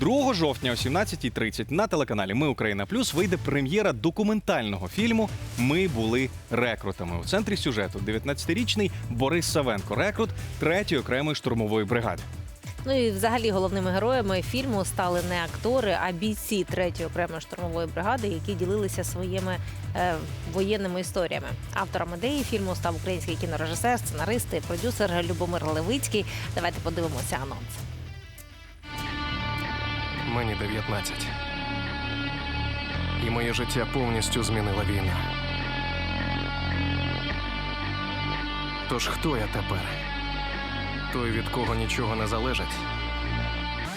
2 жовтня о 17.30 на телеканалі Ми Україна Плюс вийде прем'єра документального фільму Ми були рекрутами. У центрі сюжету 19-річний Борис Савенко, рекрут 3-ї окремої штурмової бригади. Ну і взагалі головними героями фільму стали не актори, а бійці третьої окремої штурмової бригади, які ділилися своїми е, воєнними історіями. Автором ідеї фільму став український кінорежисер, сценарист і продюсер Любомир Левицький. Давайте подивимося анонс. Мені 19. І моє життя повністю змінила війна. Тож хто я тепер? Той, від кого нічого не залежить?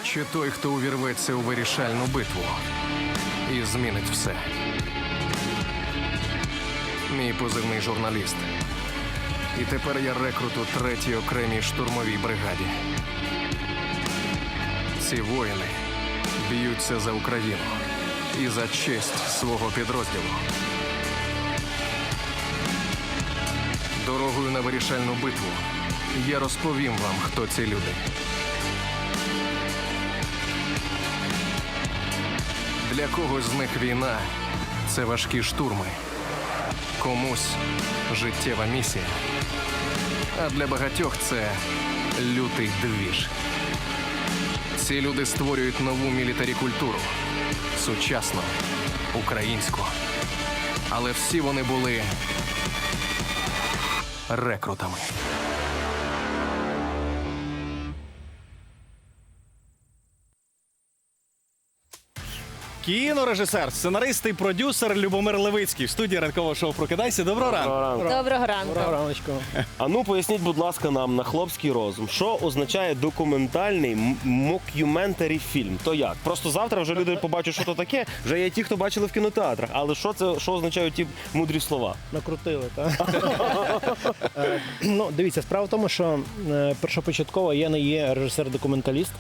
Чи той, хто увірветься у вирішальну битву і змінить все? Мій позивний журналіст. І тепер я рекрут у третій окремій штурмовій бригаді. Ці воїни б'ються за Україну і за честь свого підрозділу. Дорогою на вирішальну битву я розповім вам, хто ці люди. Для когось з них війна це важкі штурми, комусь життєва місія. А для багатьох це лютий двіж. Ці люди створюють нову мілітарі культуру. Сучасну, українську. Але всі вони були рекрутами. Кінорежисер, сценарист і продюсер Любомир Левицький в студії ранкового шоу Прокидайся. Доброго ранку. Доброго ранку. Доброго раночку. А ну поясніть, будь ласка, нам на хлопський розум, що означає документальний мокюментарі фільм? То як? Просто завтра вже люди побачать, що то таке. Вже є ті, хто бачили в кінотеатрах. Але що це що означають ті мудрі слова? Накрутили, так? Е, ну, дивіться, справа в тому, що е, першопочатково я не є режисер-документаліст.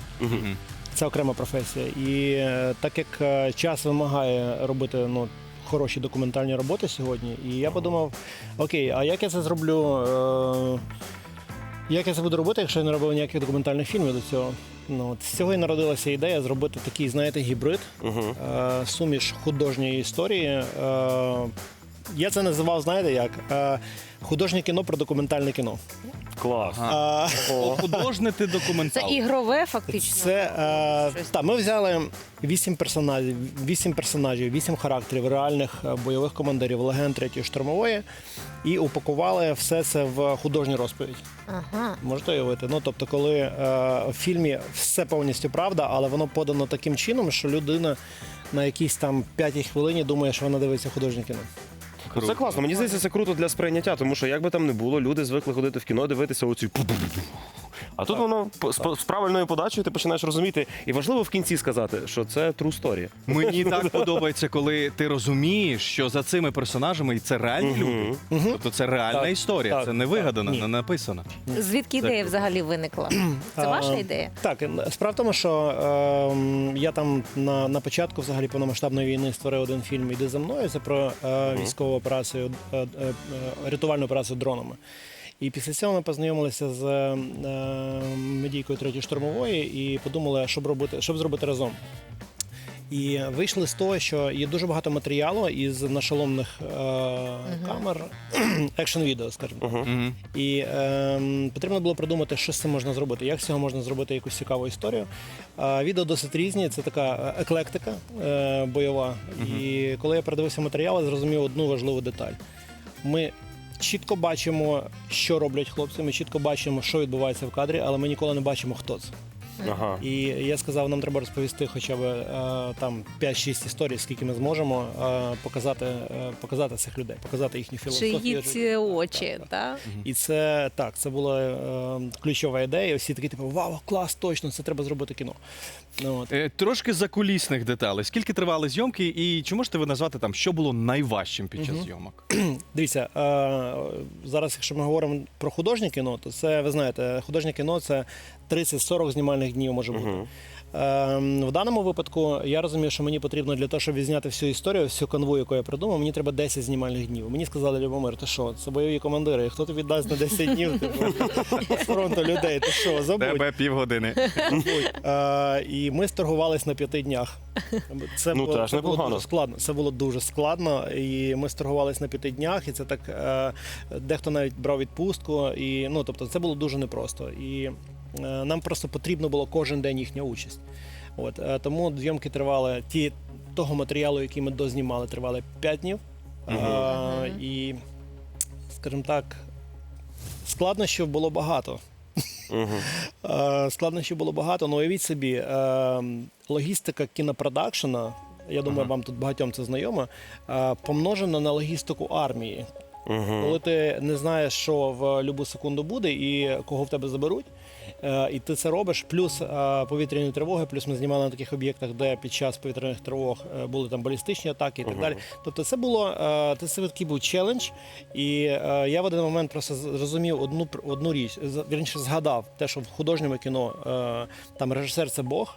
Це окрема професія. І е, так як е, час вимагає робити ну, хороші документальні роботи сьогодні, і я подумав: окей, а як я це зроблю? е, Як я це буду робити, якщо я не робив ніяких документальних фільмів до цього? Ну, от з цього і народилася ідея зробити такий, знаєте, гібрид, е, суміш художньої історії. Е, я це називав, знаєте як? Е, художнє кіно про документальне кіно. Клас. Е, Художнити Це документал. ігрове, фактично. це е, Щось. та, ми взяли вісім персонажів, вісім персонажів, вісім характерів реальних е, бойових командирів легенд третьої штурмової і упакували все це в художню розповідь. Ага. Можете уявити? Ну тобто, коли е, в фільмі все повністю правда, але воно подано таким чином, що людина на якійсь там п'ятій хвилині думає, що вона дивиться художнє кіно. Це класно. Мені здається, це круто для сприйняття, тому що як би там не було, люди звикли ходити в кіно, дивитися оці. А тут воно з з правильною подачею ти починаєш розуміти. І важливо в кінці сказати, що це true story. Мені так подобається, коли ти розумієш, що за цими персонажами це реальні люди. Тобто це реальна Так, історія, так, це не вигадана, Ні. не написана. Звідки ідея взагалі виникла? Це ваша А, ідея? Так, справа в тому, що е, я там на, на початку взагалі повномасштабної війни створив один фільм Іди за мною. Це про е, військову операцію, е, е, е, рятувальну операцію дронами. І після цього ми познайомилися з е, медійкою третьої штурмової і подумали, що б робити, що б зробити разом. І вийшли з того, що є дуже багато матеріалу із нашоломних е, камер, екшн відео, скажімо. Мгм. І е, потрібно було придумати, що з цим можна зробити, як з цього можна зробити якусь цікаву історію. А, відео досить різні, це така еклектика е, бойова. І коли я передивився матеріал, зрозумів одну важливу деталь. Ми чітко бачимо, що роблять хлопці, ми чітко бачимо, що відбувається в кадрі, але ми ніколи не бачимо, хто це. Ага. І я сказав, нам треба розповісти хоча б е, там 5-6 історій, скільки ми зможемо е, показати, е, показати цих людей, показати їхню філософію. Чиї життя. ці очі, Так, так? І це так, це була е, ключова ідея. Всі такі, типу, вау, клас, точно, це треба зробити кіно. Ну, от. Е, Трошки закулісних деталей. Скільки тривали зйомки, і чи можете ви назвати там, що було найважчим під час зйомок? Дивіться, е, зараз, якщо ми говоримо про художнє кіно, то це ви знаєте, художнє кіно це 30-40 знімальних днів може бути. Ем, в даному випадку я розумію, що мені потрібно для того, щоб відзняти всю історію, всю конву, яку я придумав, мені треба 10 знімальних днів. Мені сказали, Любомир, ти що, це бойові командири, хто тобі дасть на 10 днів типу, з фронту людей? Ти що, забудь. Тебе півгодини. Е, і ми сторгувались на п'яти днях. Це Ну, було, це було дуже складно. Це було дуже складно, і ми сторгувались на п'яти днях, і це так е, дехто навіть брав відпустку. І ну тобто, це було дуже непросто. І нам просто потрібно було кожен день їхня участь. От е, тому зйомки тривали ті того матеріалу, який ми дознімали, тривали 5 днів. Е, і, скажімо так, складнощів було багато. Мгм. Е, Складнощів було багато. Ну, уявіть собі, е, логістика кінопродакшена, я думаю, вам тут багатьом це знайомо, е, помножена на логістику армії. Мгм. Коли ти не знаєш, що в будь-яку секунду буде і кого в тебе заберуть, е, і ти це робиш, плюс е, повітряні тривоги, плюс ми знімали на таких об'єктах, де під час повітряних тривог е, були там балістичні атаки і так далі. Тобто, це було е, це такий був челендж. І е, я в один момент просто зрозумів одну одну річ, вірніше згадав те, що в художньому кіно е, там режисер це Бог,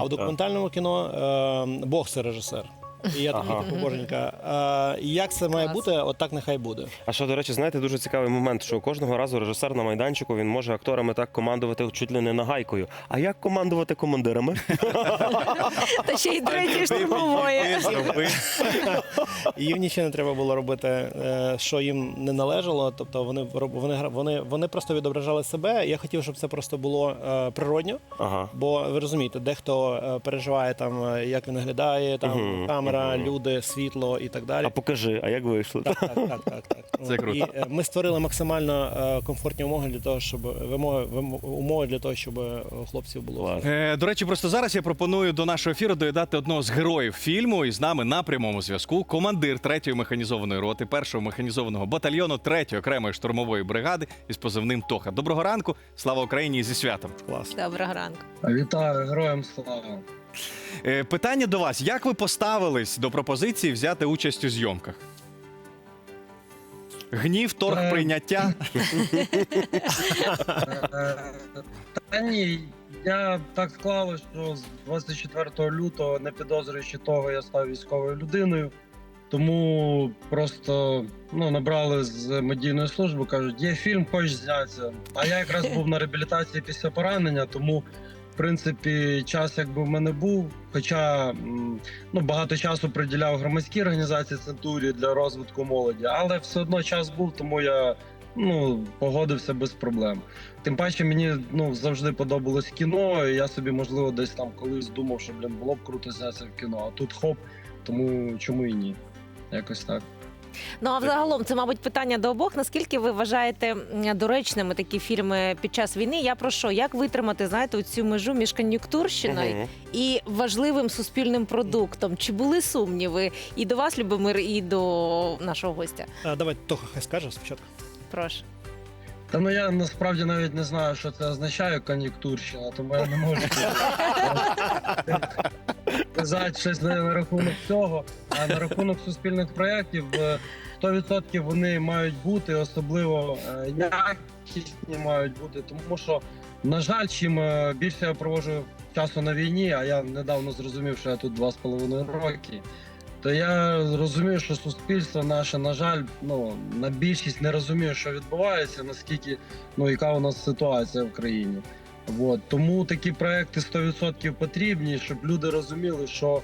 а в документальному кіно е, Бог це режисер. І я такий Ага. типу, боженька. Як це має Клас. бути, от так нехай буде. А що, до речі, знаєте, дуже цікавий момент, що кожного разу режисер на майданчику він може акторами так командувати чуть ли не нагайкою. А як командувати командирами? Та ще й третій штурмової. І їм нічого не треба було робити, е, що їм не належало. Тобто вони роб- вони гра- вони, вони просто відображали себе. Я хотів, щоб це просто було е, природньо. Ага. Бо ви розумієте, дехто е, переживає там, е, як він виглядає, там Мгм, камера, мгм. люди, світло і так далі. А покажи, а як вийшло? Так, так, так, так, так. Це круто. І е, ми створили максимально е, комфортні умови для того, щоб вимоги вимо- умови для того, щоб е, у хлопців було. Клас. Е, До речі, просто зараз я пропоную до нашого ефіру доєднати одного з героїв фільму. І з нами на прямому зв'язку командир 3-ї механізованої роти, 1-го механізованого батальйону 3-ї окремої штурмової бригади із позивним Тоха. Доброго ранку, слава Україні і зі святом. Клас. Доброго ранку. Вітаю, героям слава. Е, Питання до вас: як ви поставились до пропозиції взяти участь у зйомках? Гнів, торг, Е, прийняття. Е, Та ні, я так склалось, що з 24 лютого, не підозрюючи того, я став військовою людиною. Тому просто ну, набрали з медійної служби, кажуть, є фільм, хочеш знятися. А я якраз був на реабілітації після поранення, тому принципі час якби в мене був. Хоча ну, багато часу приділяв громадській організації Центурі для розвитку молоді, але все одно час був, тому я ну, погодився без проблем. Тим паче мені ну, завжди подобалось кіно, і я собі, можливо, десь там колись думав, що блін, було б круто знятися в кіно. А тут хоп, тому чому і ні? Якось так. Ну а взагалом це, мабуть, питання до обох. Наскільки ви вважаєте доречними такі фільми під час війни? Я про що? Як витримати знаєте цю межу між кон'юнктурщиною Мгм. і важливим суспільним продуктом? Чи були сумніви і до вас, Любомир, і до нашого гостя? А, давай Тоха хай скаже спочатку. Прошу. Та ну я насправді навіть не знаю, що це означає кон'юнктурщина, тому я не можу сказати щось на, рахунок цього. А на рахунок суспільних проєктів е, 100% вони мають бути, особливо е, якісні мають бути, тому що, на жаль, чим е, більше я проводжу часу на війні, а я недавно зрозумів, що я тут два з половиною роки. То я розумію, що суспільство наше, на жаль, ну на більшість не розуміє, що відбувається, наскільки ну яка у нас ситуація в країні. От. Тому такі проекти 100% потрібні, щоб люди розуміли, що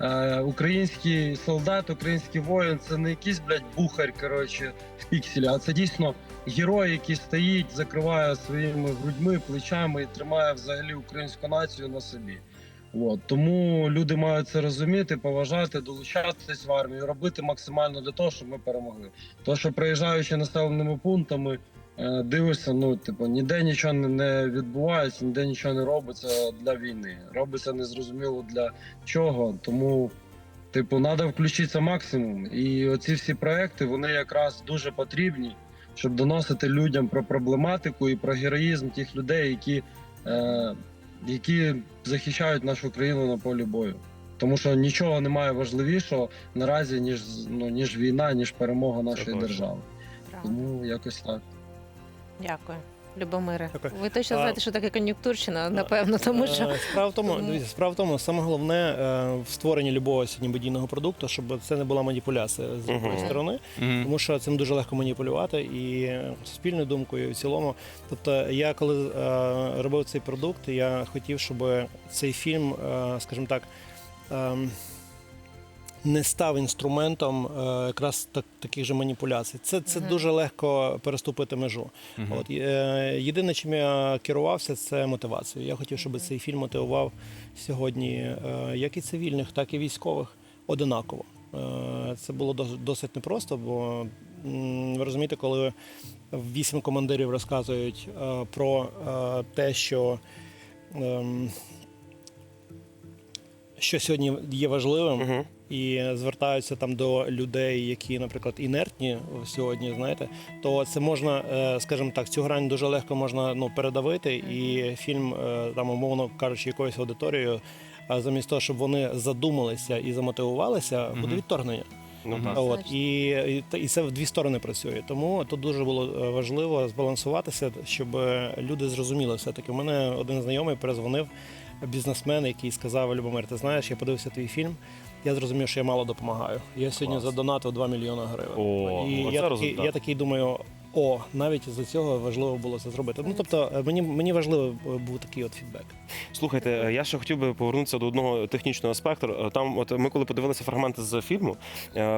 е, український солдат, український воїн це не якийсь блядь, бухарь коротше, в пікселі, а це дійсно герой, який стоїть, закриває своїми грудьми, плечами і тримає взагалі українську націю на собі. От. Тому люди мають це розуміти, поважати, долучатись в армію, робити максимально для того, щоб ми перемогли. То, що приїжджаючи населеними пунктами, е, дивишся, ну типу, ніде нічого не- відбувається, ніде нічого не робиться для війни. Робиться незрозуміло для чого. Тому, типу, треба включитися максимум. І оці всі проекти вони якраз дуже потрібні, щоб доносити людям про проблематику і про героїзм тих людей, які. Е, які захищають нашу країну на полі бою. Тому що нічого немає важливішого наразі, ніж ну ніж війна, ніж перемога нашої держави. Правда. Тому якось так. Дякую. Любомире. Дякую. Ви точно знаєте, що таке кон'юнктурщина, напевно, тому що Е, Справа в тому, дивіться, справа в тому, саме головне е, в створенні любого сьогодні медійного продукту, щоб це не була маніпуляція з якоїсь сторони, Мгм. тому що цим дуже легко маніпулювати і е, суспільною думкою, і в цілому. Тобто, я коли е, робив цей продукт, я хотів, щоб цей фільм, е, скажімо так. ем, не став інструментом е, якраз так, таких же маніпуляцій. Це, це Мгм. дуже легко переступити межу. Мгм. От е, єдине, чим я керувався, це мотивацією. Я хотів, щоб цей фільм мотивував сьогодні е, як і цивільних, так і військових одинаково. Е, це було досить непросто, бо м, ви розумієте, коли вісім командирів розказують е, про е, те, що. ем, що сьогодні є важливим. І звертаються там до людей, які, наприклад, інертні сьогодні, знаєте, то це можна, е, скажімо так, цю грань дуже легко можна ну, передавити, і фільм, е, там, умовно кажучи, якоюсь аудиторією, а замість того, щоб вони задумалися і замотивувалися, буде Мгм. відторгнення. Ну, так. От і, і, це в дві сторони працює. Тому тут дуже було е, важливо збалансуватися, щоб люди зрозуміли все-таки. У мене один знайомий перезвонив бізнесмен, який сказав: Любомир, ти знаєш, я подивився твій фільм. Я зрозумів, що я мало допомагаю. Я сьогодні Клас. задонатив 2 мільйони гривень. О, і оце я такий, результат. я такий думаю. О, навіть за цього важливо було це зробити. Ну тобто, е, мені мені важливо е, був такий от фідбек. Слухайте, е, я ще хотів би повернутися до одного технічного аспекту. Там, от ми коли подивилися фрагменти з фільму,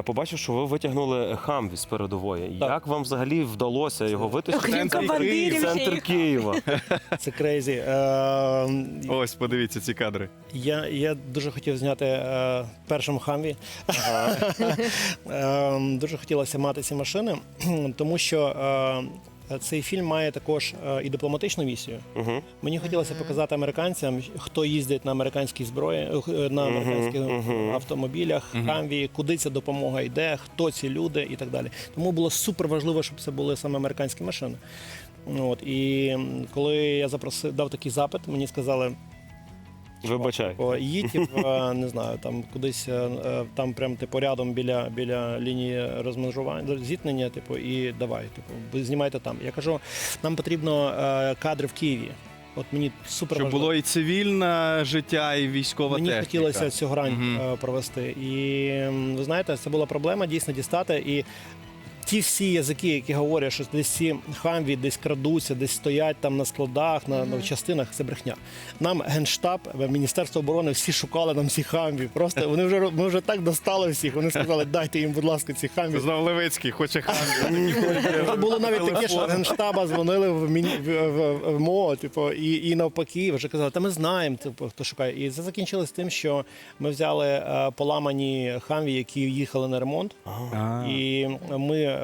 побачив, що ви витягнули хамві з передової. Так. Як вам взагалі вдалося його витащити Окрім в центр центр. Києва? Це крейзі. Ось, подивіться ці кадри. я, я дуже хотів зняти е, першим хамві. Е, Дуже хотілося мати ці машини, тому що цей фільм має також е, і дипломатичну місію. Угу. Мені хотілося показати американцям, хто їздить на американській зброї, е, на американських мгм. автомобілях, хамві, куди ця допомога йде, хто ці люди і так далі. Тому було супер важливо, щоб це були саме американські машини. От і коли я запросив дав такий запит, мені сказали. Вибачай. О, їдь, типу, е, не знаю, там кудись е, е, там прям типу рядом біля, біля лінії розмежування, зіткнення, типу, і давай, типу, знімайте там. Я кажу, нам потрібно кадри в Києві. От мені супер Щоб важливо. було і цивільне життя, і військова Мені техніка. хотілося цю грань е, провести. І ви знаєте, це була проблема дійсно дістати. І ті всі язики, які говорять, що десь ці хамві десь крадуться, десь стоять там на складах, на, на частинах, це брехня. Нам генштаб, Міністерство оборони всі шукали нам ці хамві. Просто вони вже ми вже так достали всіх. Вони сказали, дайте їм, будь ласка, ці хамві. Знов Левицький, хоче хамі. Вже було навіть таке, що генштаба дзвонили в міні в, МО, типу, і, і навпаки, вже казали, та ми знаємо, типу, хто шукає. І це закінчилось тим, що ми взяли е, поламані хамві, які їхали на ремонт. І ми,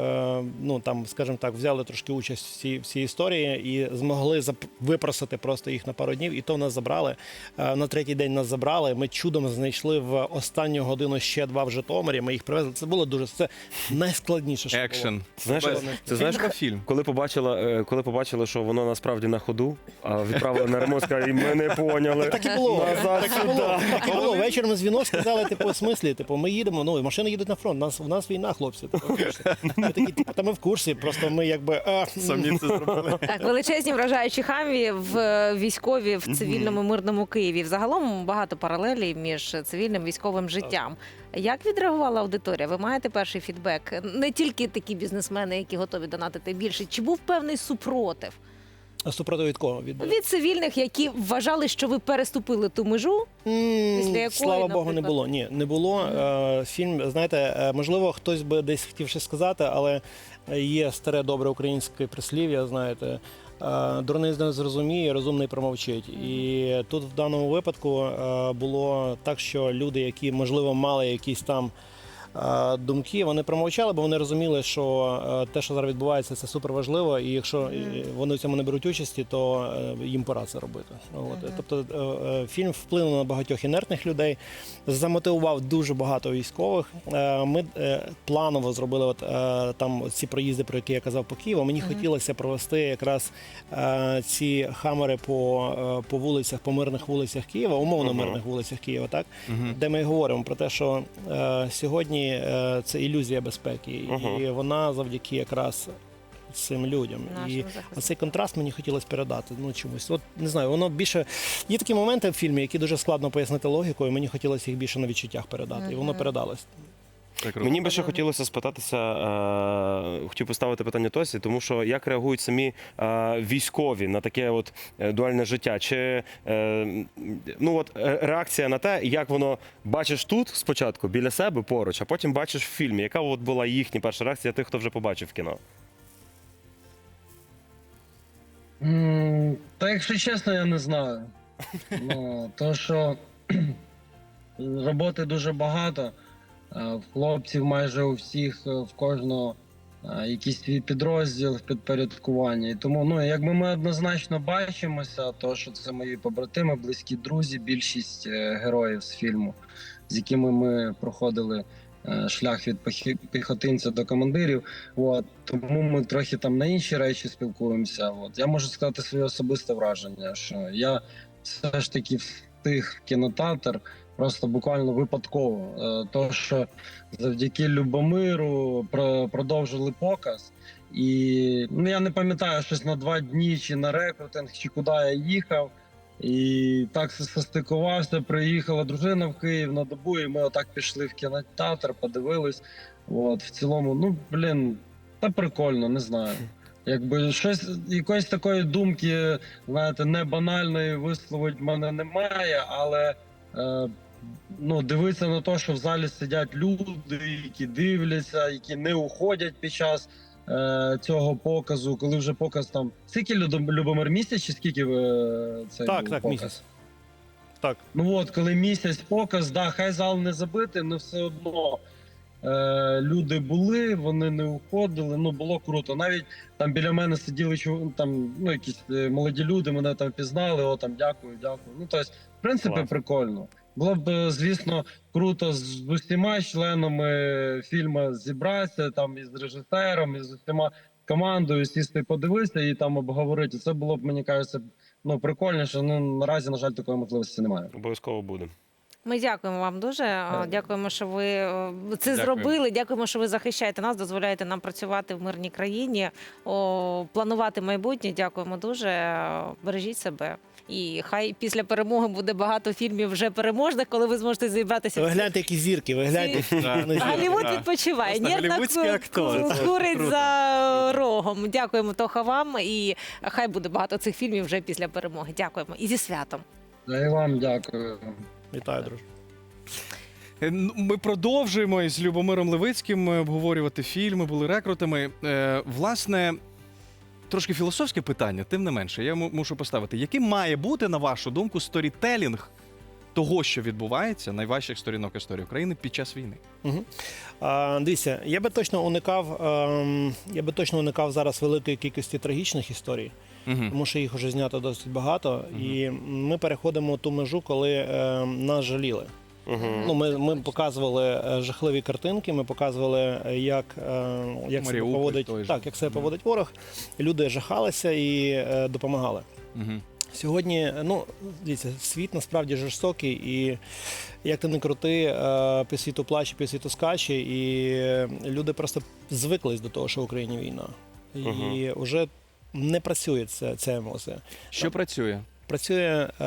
ну там, скажімо так, взяли трошки участь в цій, в цій історії і змогли зап- випросити просто їх на пару днів. І то нас забрали. Е, На третій день нас забрали. Ми чудом знайшли в останню годину ще два в Житомирі. Ми їх привезли. Це було дуже це найскладніше. що було. Екшен. Знаєш, це знаєш, Фільм фільм. коли побачила, е, коли побачила, що воно насправді на ходу, а відправили на ремонт, сказали, і ми не поняли. Так і було. Назад Так і було. Так і було. Вечором дзвінок сказали, типу, в смислі, типу, ми їдемо, ну, і машини їдуть на фронт. Нас, у нас війна, хлопці. Типу. Ми такі, типу, та ми в курсі, просто ми якби. А, Самі це зробили. Так, величезні вражаючі хамві в е, військові в цивільному мирному Києві. Взагалом багато паралелей між цивільним військовим життям. Як відреагувала аудиторія? Ви маєте перший фідбек? Не тільки такі бізнесмени, які готові донатити більше. Чи був певний супротив Супроти від кого? Від... від цивільних, які вважали, що ви переступили ту межу? Після якої, Слава Богу, не було. Ні, не було. Е, Фільм, знаєте, е, можливо, хтось би десь хотів щось сказати, але є старе добре українське прислів'я, знаєте. е, Дурний не зрозуміє, розумний промовчить. І тут в даному випадку було так, що люди, які можливо мали якісь там думки, вони промовчали, бо вони розуміли, що е, те, що зараз відбувається, це супер важливо. І якщо вони в цьому не беруть участі, то е, їм пора це робити. От. Тобто е, фільм вплинув на багатьох інертних людей, замотивував дуже багато військових. Ми планово зробили от, там ці проїзди, про які я казав по Києву. Мені хотілося провести якраз ці хамери по, по вулицях, по мирних вулицях Києва, умовно мирних вулицях Києва, так де ми говоримо про те, що сьогодні е, це ілюзія безпеки, і вона завдяки якраз цим людям. Нашим і цей оцей контраст мені хотілося передати. Ну чомусь. От не знаю, воно більше є такі моменти в фільмі, які дуже складно пояснити логікою. Мені хотілося їх більше на відчуттях передати, і воно передалось. Так, Мені би ще хотілося спитатися, е, хотів поставити питання Тосі, тому що як реагують самі е, військові на таке от е, дуальне життя? Чи е, ну от е, реакція на те, як воно бачиш тут спочатку біля себе поруч, а потім бачиш в фільмі. Яка от була їхня перша реакція тих, хто вже побачив кіно? М, Та якщо чесно, я не знаю. Ну, то що роботи дуже багато. Е, В хлопців майже у всіх, е, в кожного е, якийсь свій підрозділ в підпорядкуванні. Тому, ну, якби ми однозначно бачимося, то що це мої побратими, близькі друзі, більшість е, героїв з фільму, з якими ми проходили е, шлях від піхотинця до командирів. От тому ми трохи там на інші речі спілкуємося. От я можу сказати своє особисте враження, що я все ж таки встиг в кінотеатр просто буквально випадково. Е, То що завдяки Любомиру про- продовжили показ. І ну я не пам'ятаю щось на два дні чи на рекрутинг, чи куди я їхав. І так состикувався, приїхала дружина в Київ на добу, і ми отак пішли в кінотеатр, подивились. От в цілому, ну блін, та прикольно, не знаю. Якби щось якоїсь такої думки, знаєте, не банальної висловить мене немає, але е, ну, дивитися на те, що в залі сидять люди, які дивляться, які не уходять під час е, цього показу, коли вже показ там. Скільки Людом- Любомир місяць, чи скільки е, цей Так, був так, показ? місяць. Так. Ну от, коли місяць показ, да, хай зал не забитий, але все одно е, люди були, вони не уходили. Ну було круто. Навіть там біля мене сиділи чу- там, ну, якісь е, молоді люди, мене там пізнали. О, там дякую, дякую. Ну тобто, в принципі, Клас. прикольно. Було б, е, звісно, круто з усіма членами фільму зібратися, там із режисером, із усіма командою, сісти, подивитися і там обговорити. Це було б, мені кажеться, ну прикольніше. Ну наразі, на жаль, такої можливості немає. Обов'язково буде. Ми дякуємо вам дуже. Е, Дякуємо, що ви е, це Дякую. зробили. Дякуємо, що ви захищаєте нас, дозволяєте нам працювати в мирній країні, о, планувати майбутнє. Дякуємо дуже. Е, Бережіть себе. І хай після перемоги буде багато фільмів вже переможних, коли ви зможете зібратися. Ви гляньте, які зірки, ви гляньте. Голівуд відпочиває. Актор. курить за рогом. Дякуємо, Тоха, вам. І хай буде багато цих фільмів вже після перемоги. Дякуємо. І зі святом. І вам дякую. Вітаю, друже. Е, Ми продовжуємо із Любомиром Левицьким е, обговорювати фільми, були рекрутами. Е, Власне, трошки філософське питання, тим не менше, я мушу поставити. Яким має бути, на вашу думку, сторітелінг того, що відбувається, найважчих сторінок історії України під час війни? Угу. А, дивіться, я би точно уникав, ем, я би точно уникав зараз великої кількості трагічних історій, Угу. тому що їх вже знято досить багато. І ми переходимо ту межу, коли ем, нас жаліли. Угу. Ну, ми, ми показували е, жахливі картинки, ми показували, е, як, е, як себе поводить, так, як себе Мгм. поводить ворог. Люди жахалися і допомагали. Угу. Сьогодні, ну дивіться, світ насправді жорстокий, і як ти не крути, по світу плаче, по світу скаче, і люди просто звиклись до того, що в Україні війна. І вже не працює ця, ця емоція. Що працює? Працює, е,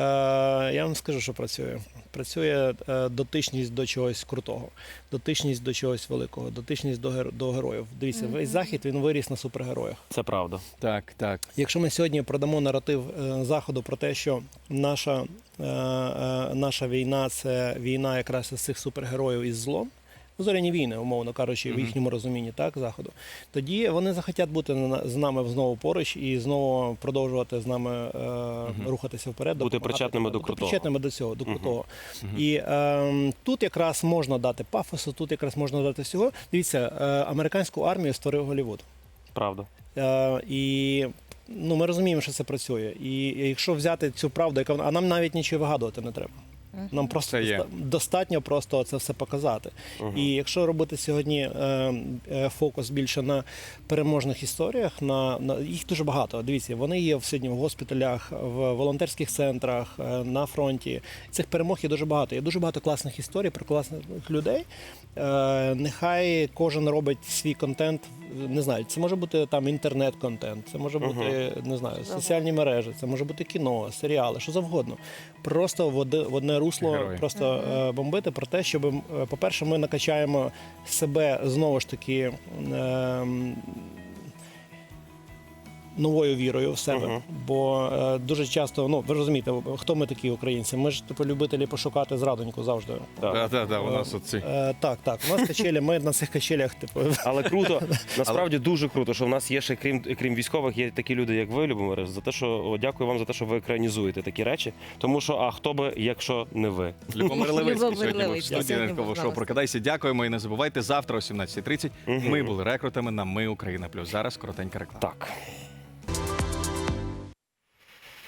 я вам скажу, що працює. Працює е, дотичність до чогось крутого, дотичність до чогось великого, дотичність до, гер- до героїв. Дивіться, весь захід він виріс на супергероях. Це правда. Так, так. Якщо ми сьогодні продамо наратив е, заходу про те, що наша, наша війна це війна якраз із цих супергероїв із злом. Зоряні війни, умовно кажучи, в їхньому розумінні, так, заходу. Тоді вони захотять бути з нами знову поруч і знову продовжувати з нами е, рухатися вперед. Бути причетними до крутого. Причетними до цього, до крутого. І е, тут якраз можна дати пафосу, тут якраз можна дати всього. Дивіться, е, американську армію створив Голлівуд. Правда. Е, і ну, ми розуміємо, що це працює. І якщо взяти цю правду, яка а нам навіть нічого вигадувати не треба. Нам просто є. достатньо просто це все показати. Мгм. І якщо робити сьогодні е, е, фокус більше на переможних історіях, на, на їх дуже багато. Дивіться, вони є в сьогодні в госпіталях, в волонтерських центрах, е, на фронті. Цих перемог є дуже багато. Є дуже багато класних історій про класних людей. Е, нехай кожен робить свій контент. Не знаю, це може бути там інтернет-контент, це може бути не знаю, соціальні мережі, це може бути кіно, серіали, що завгодно. Просто в одне, в одне русло Герої. просто е, бомбити про те, щоб, е, по-перше, ми накачаємо себе знову ж таки. ем, Новою вірою в себе, Мгм. бо е, дуже часто, ну ви розумієте, хто ми такі українці? Ми ж типу любителі пошукати зрадоньку завжди. Так. Так, так, так, у нас оці. Е, так, так. У нас качелі, ми на цих качелях, типу, Але круто, насправді дуже круто, що в нас є ще крім крім військових, є такі люди, як ви, Любомире, за те, що о, дякую вам за те, що ви екранізуєте такі речі. Тому що а хто би, якщо не ви? Любомир Левицький Любомир сьогодні був в Левицький студії сьогодні ранкового шоу. Прокидайся. Дякуємо і не забувайте завтра о 17.30 Ми були рекрутами на Ми Україна Плюс. Зараз коротенька реклама. Так. Thank you.